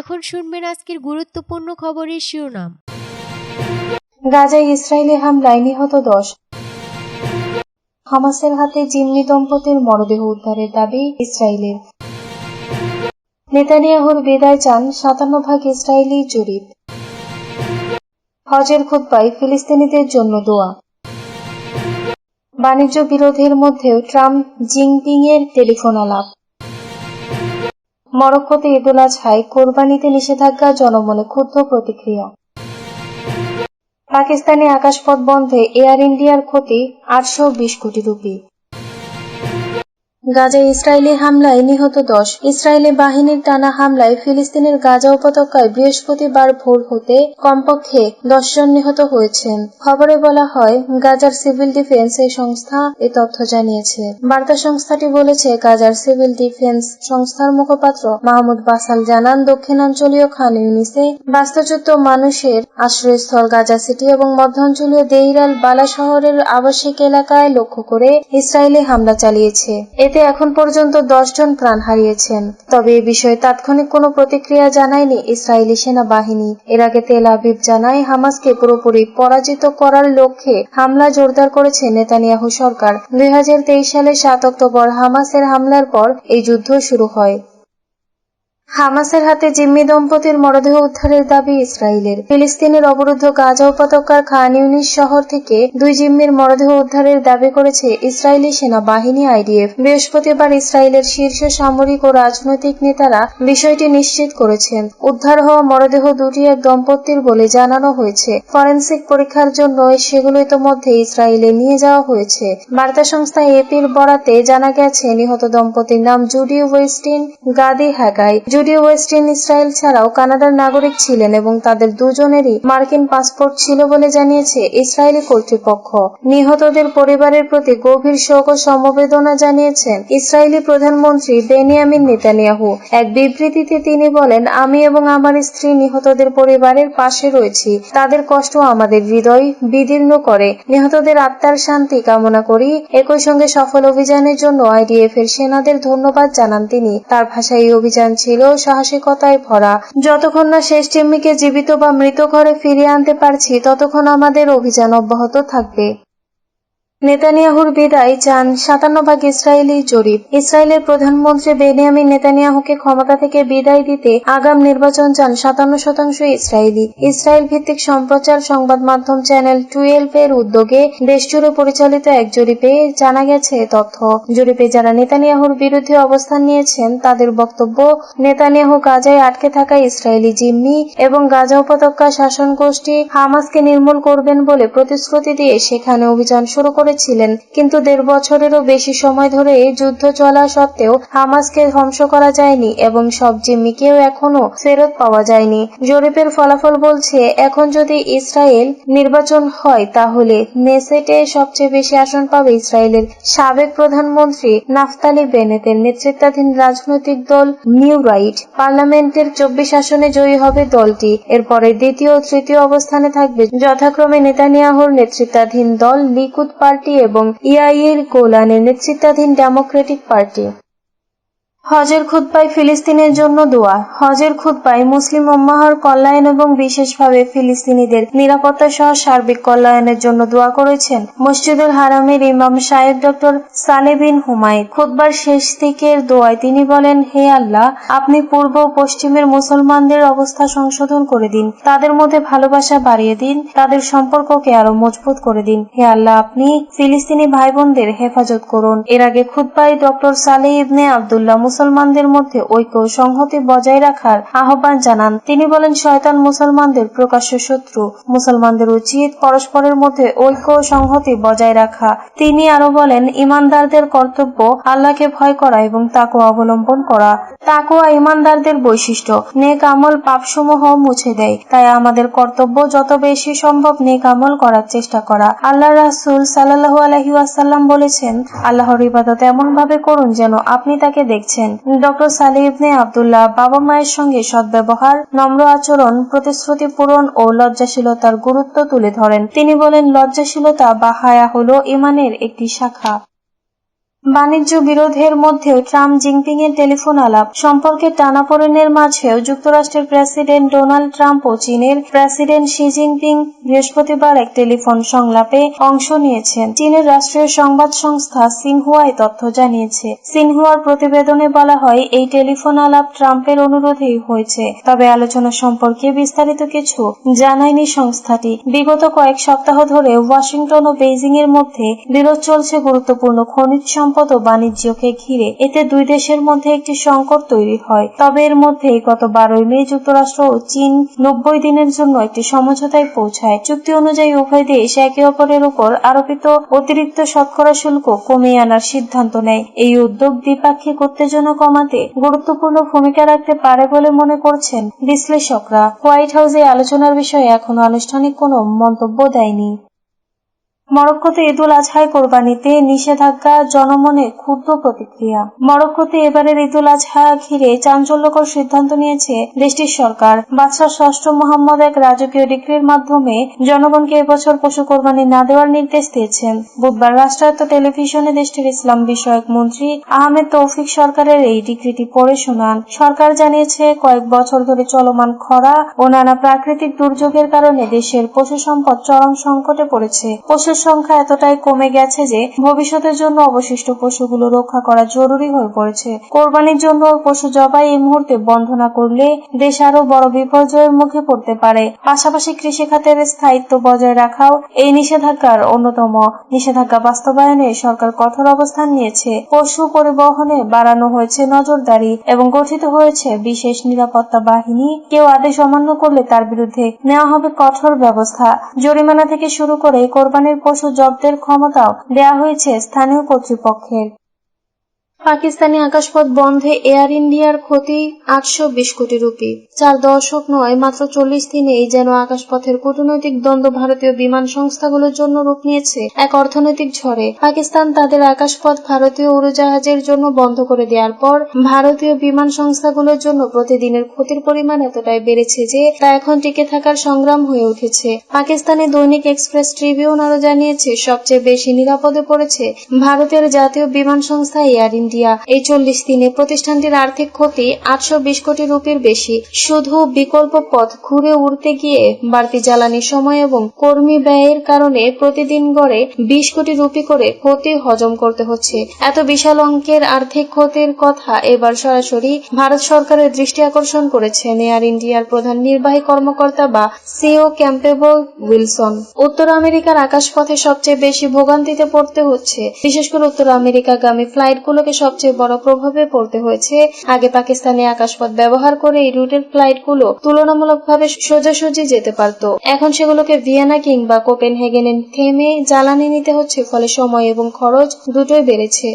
এখন শুনবেন আজকের গুরুত্বপূর্ণ খবরের শিরোনাম। গাজায় ইসরায়েলি হামলায় নিহত দশ। হামাসের হাতে জিম্মি দম্পতির মরদেহ উদ্ধারের দাবি ইসরায়েলের। নেতানিয়াহুর বিদায় চান সাতান্ন ভাগ ইসরায়েলি জরিপ। হজের খুদ্ায় ফিলিস্তিনিদের জন্য দোয়া। বাণিজ্য বিরোধের মধ্যেও ট্রাম্প জিনপিং এর টেলিফোন আলাপ। মরক্কোতে ঈদুল আজহায় কোরবানিতে নিষেধাজ্ঞা, জনমনে ক্ষুব্ধ প্রতিক্রিয়া। পাকিস্তানে আকাশপথ বন্ধে এয়ার ইন্ডিয়ার ক্ষতি আটশো বিশ কোটি রুপি। গাজায় ইসরায়েলি হামলায় নিহত দশ ইসরায়েলি বাহিনীর টানা হামলায় ফিলিস্তিনের গাজা উপত্যকায় বৃহস্পতিবার ভোর হতে কমপক্ষে দশজন নিহত হয়েছেন। খবরে বলা হয়, গাজার সিভিল ডিফেন্স এই সংস্থা এ তথ্য জানিয়েছে। বার্তা সংস্থাটি বলেছে, গাজার সিভিল ডিফেন্স সংস্থার মুখপাত্র মাহমুদ বাসাল জানান, দক্ষিণাঞ্চলীয় খান ইউনিসে বাস্তুচ্যুত মানুষের আশ্রয়স্থল গাজা সিটি এবং মধ্যাঞ্চলীয় দেইরাল বালা শহরের আবাসিক এলাকায় লক্ষ্য করে ইসরায়েলি হামলা চালিয়েছে। এতে এখন পর্যন্ত দশ জন প্রাণ হারিয়েছেন। তবে এ বিষয়ে তাৎক্ষণিক কোনো প্রতিক্রিয়া জানায়নি ইসরায়েলি সেনাবাহিনী। এর আগে তেল আবিব জানায়, হামাসকে পুরোপুরি পরাজিত করার লক্ষ্যে হামলা জোরদার করেছে নেতানিয়াহু সরকার। দুই সালে সাত অক্টোবর হামাসের হামলার পর এই যুদ্ধ শুরু হয়। হামাসের হাতে জিম্মি দম্পতির মরদেহ উদ্ধারের দাবি ইসরায়েলের। ফিলিস্তিনের অবরুদ্ধ গাজা উপত্যকার খান ইউনিস শহর থেকে দুই জিম্মির মরদেহ উদ্ধারের দাবি করেছে ইসরায়েলি সেনাবাহিনী আইডিএফ। বৃহস্পতিবার ইসরায়েলের শীর্ষ সামরিক ও রাজনৈতিক নেতারা বিষয়টি নিশ্চিত করেছেন। উদ্ধার হওয়া মরদেহ দুটি এক দম্পতির বলে জানানো হয়েছে। ফরেন্সিক পরীক্ষার জন্য সেগুলো ইতোমধ্যে ইসরায়েলে নিয়ে যাওয়া হয়েছে। বার্তা সংস্থা এপির বরাতে জানা গেছে, নিহত দম্পতির নাম জুডি ওয়েস্টিন গাদি হ্যাগাই জুডি ওয়েস্টিন ইসরায়েল ছাড়াও কানাডার নাগরিক ছিলেন এবং তাদের দুজনেরই মার্কিন পাসপোর্ট ছিল বলে জানিয়েছে ইসরায়েলি কর্তৃপক্ষ। নিহতদের পরিবারের প্রতি গভীর শোক ও সমবেদনা জানিয়েছেন ইসরায়েলি প্রধানমন্ত্রী বেনিয়ামিন নেতানিয়াহু। এক বিবৃতিতে তিনি বলেন, আমি এবং আমার স্ত্রী নিহতদের পরিবারের পাশে রয়েছি। তাদের কষ্ট আমাদের হৃদয় বিদীর্ণ করে। নিহতদের আত্মার শান্তি কামনা করি। একই সঙ্গে সফল অভিযানের জন্য আইডিএফ এর সেনাদের ধন্যবাদ জানান তিনি। তার ভাষায় এই অভিযান ছিল সাহসিকতায় ভরা। যতক্ষণ না শেষ জিম্মিকে জীবিত বা মৃত ঘরে ফিরিয়ে আনতে পারছি, ততক্ষণ আমাদের অভিযান অব্যাহত থাকবে। নেতানিয়াহুর বিদায় চান সাতান্ন ভাগ ইসরায়েলি জরিপ। ইসরায়েলের প্রধানমন্ত্রী বেনিয়ামিন নেতানিয়াহুকে ক্ষমতা থেকে বিদায় দিতে আগাম নির্বাচন চান সাতান্ন শতাংশ ইসরায়েলি। ইসরায়েল ভিত্তিক সম্প্রচার সংবাদ মাধ্যম চ্যানেল টুয়েলভ এর উদ্যোগে দেশজুড়ে পরিচালিত এক জরিপে জানা গেছে তথ্য। জরিপে যারা নেতানিয়াহুর বিরুদ্ধে অবস্থান নিয়েছেন, তাদের বক্তব্য, নেতানিয়াহু গাজায় আটকে থাকা ইসরায়েলি জিম্মি এবং গাজা উপত্যকা শাসন গোষ্ঠী হামাসকে নির্মূল করবেন বলে প্রতিশ্রুতি দিয়ে সেখানে অভিযান শুরু করেছিলেন, কিন্তু দেড় বছরেরও বেশি সময় ধরে যুদ্ধ চলা সত্ত্বেও হামাসকে ধ্বংস করা যায়নি এবং সব জিম্মিকেও এখনও ফেরত পাওয়া যায়নি। জরিপের ফলাফল বলছে, এখন যদি ইসরায়েল নির্বাচন হয়, তাহলে নেসেটে সবচেয়ে বেশি আসন পাবে ইসরায়েলের সাবেক প্রধানমন্ত্রী নাফতালি বেনেতের নেতৃত্বাধীন রাজনৈতিক দল নিউ রাইট। পার্লামেন্টের চব্বিশ আসনে জয়ী হবে দলটি। এরপরে দ্বিতীয় ও তৃতীয় অবস্থানে থাকবে যথাক্রমে নেতানিয়াহুর নেতৃত্বাধীন দল লিকুদ পার্টি এবং ইয়াইর গোলানের নেতৃত্বাধীন ডেমোক্রেটিক পার্টি হজের খুতবায় ফিলিস্তিনের জন্য দোয়া। হজের খুতবায় মুসলিম উম্মাহর কল্যাণ এবং বিশেষভাবে ফিলিস্তিনিদের নিরাপত্তা সহ সার্বিক কল্যাণের জন্য দোয়া করেছেন মসজিদুল হারামের ইমাম সাহেব ডক্টর সালেবিন হুমায়ুন। খুতবার শেষ দিকের দোয়ায় তিনি বলেন, হে আল্লাহ, আপনি পূর্ব ও পশ্চিমের মুসলমানদের অবস্থা সংশোধন করে দিন। তাদের মধ্যে ভালোবাসা বাড়িয়ে দিন। তাদের সম্পর্ককে আরও মজবুত করে দিন। হে আল্লাহ, আপনি ফিলিস্তিনি ভাই বোনদের হেফাজত করুন। এর আগে খুতবায় ডক্টর সালে ইবনে আবদুল্লাহ মুসলমানদের মধ্যে ঐক্য সংহতি বজায় রাখার আহ্বান জানান। তিনি বলেন, শয়তান মুসলমানদের প্রকাশ্য শত্রু। মুসলমানদের উচিত পরস্পরের মধ্যে ঐক্য সংহতি বজায় রাখা। তিনি আরও বলেন, ইমানদারদের কর্তব্য আল্লাহকে ভয় করা এবং তাকে অবলম্বন করা। তাকুয়া ইমানদারদের বৈশিষ্ট্য। নেক আমল পাপসমূহ মুছে দেয়। তাই আমাদের কর্তব্য যত বেশি সম্ভব নেক আমল করার চেষ্টা করা। আল্লাহ রাসুল সাল্লাহু আলহি ওয়াসাল্লাম বলেছেন, আল্লাহর ইবাদত এমন ভাবে করুন যেন আপনি তাকে দেখছেন। ডক্টর সালি আবদুল্লাহ বাবা মায়ের সঙ্গে সদ্ব্যবহার, নম্র আচরণ, প্রতিশ্রুতি পূরণ ও লজ্জাশীলতার গুরুত্ব তুলে ধরেন। তিনি বলেন, লজ্জাশীলতা বা হায়া হল ইমানের একটি শাখা। বাণিজ্য বিরোধের মধ্যেও ট্রাম্প জিনপিং এর টেলিফোন আলাপ সম্পর্কে টানাপোড়েনের মাঝেও যুক্তরাষ্ট্রের প্রেসিডেন্ট ডোনাল্ড ট্রাম্প ও চীনের প্রেসিডেন্ট শি জিনপিং বৃহস্পতিবার এক টেলিফোন সংলাপে অংশ নিয়েছেন। চীনের রাষ্ট্রীয় সংবাদ সংস্থা সিনহুয়া তথ্য জানিয়েছে। সিনহুয়ার প্রতিবেদনে বলা হয়, এই টেলিফোন আলাপ ট্রাম্পের অনুরোধেই হয়েছে। তবে আলোচনা সম্পর্কে বিস্তারিত কিছু জানায়নি সংস্থাটি। বিগত কয়েক সপ্তাহ ধরে ওয়াশিংটন ও বেইজিং এর মধ্যে বিরোধ চলছে গুরুত্বপূর্ণ খনিজ সম্পদ ও বাণিজ্যকে ঘিরে এতে দুই দেশের মধ্যে একটি সংকট তৈরি হয়। তবে এর মধ্যে গত বারোই মে যুক্তরাষ্ট্র ও চীন নব্বই দিনের জন্য একটি সমঝোতায় পৌঁছায়। চুক্তি অনুযায়ী উভয় দেশ একে অপরের উপর আরোপিত অতিরিক্ত শতকরা শুল্ক কমিয়ে আনার সিদ্ধান্ত নেয়। এই উদ্যোগ দ্বিপাক্ষিক উত্তেজনা কমাতে গুরুত্বপূর্ণ ভূমিকা রাখতে পারে বলে মনে করছেন বিশ্লেষকরা। হোয়াইট হাউস আলোচনার বিষয়ে এখনও আনুষ্ঠানিক কোনো মন্তব্য দেয়নি। মরক্কোতে ঈদুল আজহায় কোরবানিতে নিষেধাজ্ঞা জনমনে ক্ষুব্ধ প্রতিক্রিয়া। মরক্কোতে এবারের ঈদুল আজহা ঘিরে চাঞ্চল্যকর সিদ্ধান্ত নিয়েছে দেশটির সরকার। বাদশাহ ষষ্ঠ মোহাম্মদ এক রাজকীয় ডিক্রির মাধ্যমে জনগণকে এবছর পশু কোরবানি না দেওয়ার নির্দেশ দিয়েছেন। বুধবার রাষ্ট্রায়ত্ত টেলিভিশনে দেশটির ইসলাম বিষয়ক মন্ত্রী আহমেদ তৌফিক সরকারের এই ডিক্রিটি পড়ে শোনান। সরকার জানিয়েছে, কয়েক বছর ধরে চলমান খরা ও নানা প্রাকৃতিক দুর্যোগের কারণে দেশের পশু সম্পদ চরম সংকটে পড়েছে। পশুর সংখ্যা এতটাই কমে গেছে যে ভবিষ্যতের জন্য অবশিষ্ট পশুগুলো রক্ষা করা জরুরি হয়ে পড়েছে। কোরবানির জন্য পশু জবাই এই মুহূর্তে বন্ধ না করলে দেশ আরও বড় বিপর্যয়ের মুখে পড়তে পারে। পাশাপাশি কৃষি খাতের স্থায়িত্ব বজায় রাখাও এই নিষেধাজ্ঞার অন্যতম নিষেধাজ্ঞা বাস্তবায়নে সরকার কঠোর অবস্থান নিয়েছে। পশু পরিবহনে বাড়ানো হয়েছে নজরদারি এবং গঠিত হয়েছে বিশেষ নিরাপত্তা বাহিনী। কেউ আদেশ অমান্য করলে তার বিরুদ্ধে নেওয়া হবে কঠোর ব্যবস্থা। জরিমানা থেকে শুরু করে কোরবানির পশু জব্দের ক্ষমতাও দেয়া হয়েছে স্থানীয় কর্তৃপক্ষের। পাকিস্তানি আকাশপথ বন্ধে এয়ার ইন্ডিয়ার ক্ষতি আটশো বিশ কোটি রুপি। চার দশক নয়, মাত্র চল্লিশ দিনেই যেন আকাশপথের কূটনৈতিক দ্বন্দ্ব ভারতীয় বিমান সংস্থাগুলোর জন্য রূপ নিয়েছে এক অর্থনৈতিক ঝড়ে। পাকিস্তান তাদের আকাশপথ ভারতীয় উড়োজাহাজের জন্য বন্ধ করে দেওয়ার পর ভারতীয় বিমান সংস্থাগুলোর জন্য প্রতিদিনের ক্ষতির পরিমাণ এতটাই বেড়েছে যে তা এখন টিকে থাকার সংগ্রাম হয়ে উঠেছে। পাকিস্তানি দৈনিক এক্সপ্রেস ট্রিবিউন আরও জানিয়েছে, সবচেয়ে বেশি নিরাপদে পড়েছে ভারতের জাতীয় বিমান সংস্থা এয়ার ইন্ডিয়া এই চল্লিশ দিনে প্রতিষ্ঠানটির আর্থিক ক্ষতি আটশো বিশ কোটি রুপির বেশি। শুধু বিকল্প পথ ঘুরে উড়তে গিয়ে বাড়তি জ্বালানি সময় এবং কর্মী ব্যয়ের কারণে প্রতিদিন গড়ে বিশ কোটি রুপি করে ক্ষতি হজম করতে হচ্ছে। এত বিশাল অঙ্কের আর্থিক ক্ষতির কথা এবার সরাসরি ভারত সরকারের দৃষ্টি আকর্ষণ করেছেন এয়ার ইন্ডিয়ার প্রধান নির্বাহী কর্মকর্তা বা সিও ক্যাম্পেবল উইলসন। উত্তর আমেরিকার আকাশপথে সবচেয়ে বেশি ভোগান্তিতে পড়তে হচ্ছে। বিশেষ করে উত্তর আমেরিকাগামী ফ্লাইটগুলোকে সবচেয়ে বড় প্রভাবে পড়তে হয়েছে। আগে পাকিস্তানি আকাশপথ ব্যবহার করে এই রুটের ফ্লাইটগুলো তুলনামূলকভাবে সোজাসুজি যেতে পারত। এখন সেগুলোকে ভিয়েনা কিংবা কোপেনহেগেনে থেমে জ্বালানি নিতে হচ্ছে, ফলে সময় এবং খরচ দুটোই বেড়েছে।